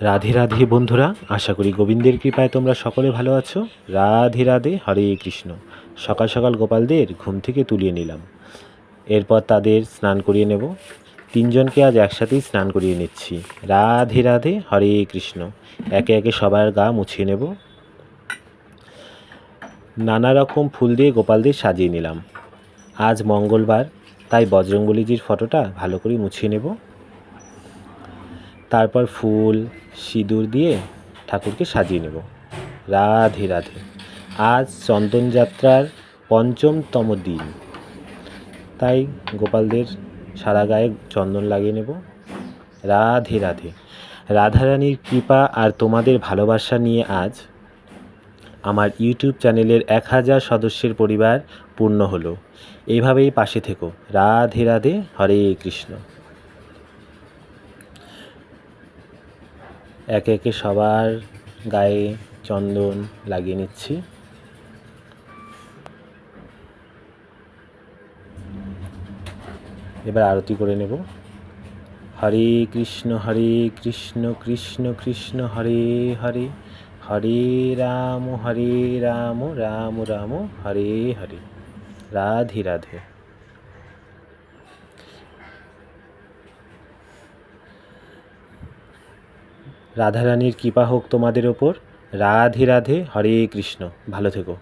রাধে রাধে বন্ধুরা, আশা করি গোবিন্দের কৃপায় তোমরা সকলে ভালো আছো। রাধে রাধে, হরে কৃষ্ণ। সকাল সকাল গোপালদের ঘুম থেকে তুলিয়ে নিলাম। এরপর তাদের স্নান করিয়ে নেব। তিনজনকে আজ একসাথেই স্নান করিয়ে নিচ্ছি। রাধে রাধে, হরে কৃষ্ণ। একে একে সবার গা মুছিয়ে নেব। নানা রকম ফুল দিয়ে গোপালদের সাজিয়ে নিলাম। আজ মঙ্গলবার, তাই বজরংবলীজির ফটোটা ভালো করে মুছিয়ে নেব। তারপর ফুল, সিঁদুর দিয়ে ঠাকুরকে সাজিয়ে নেব। রাধে রাধে। আজ চন্দনযাত্রার পঞ্চমতম দিন। তাই গোপালদের সারা গায়ে চন্দন লাগিয়ে নেব। রাধে রাধে। রাধারানীর কৃপা আর তোমাদের ভালোবাসা নিয়ে আজ আমার ইউটিউব চ্যানেলের এক হাজার সদস্যের পরিবার পূর্ণ হলো। এইভাবেই পাশে থেকো। রাধে রাধে। হরে কৃষ্ণ। একে একে সবার গায়ে চন্দন লাগিয়ে নিচ্ছি। এবার আরতি করে নেব। হরে কৃষ্ণ হরে কৃষ্ণ কৃষ্ণ কৃষ্ণ, হরে হরে হরে রাম হরে রাম রাম রাম, হরে হরে। রাধে রাধে। রাধারানীর কৃপা হোক তোমাদের ওপর। রাধে রাধে হরে কৃষ্ণ। ভালো থেকো।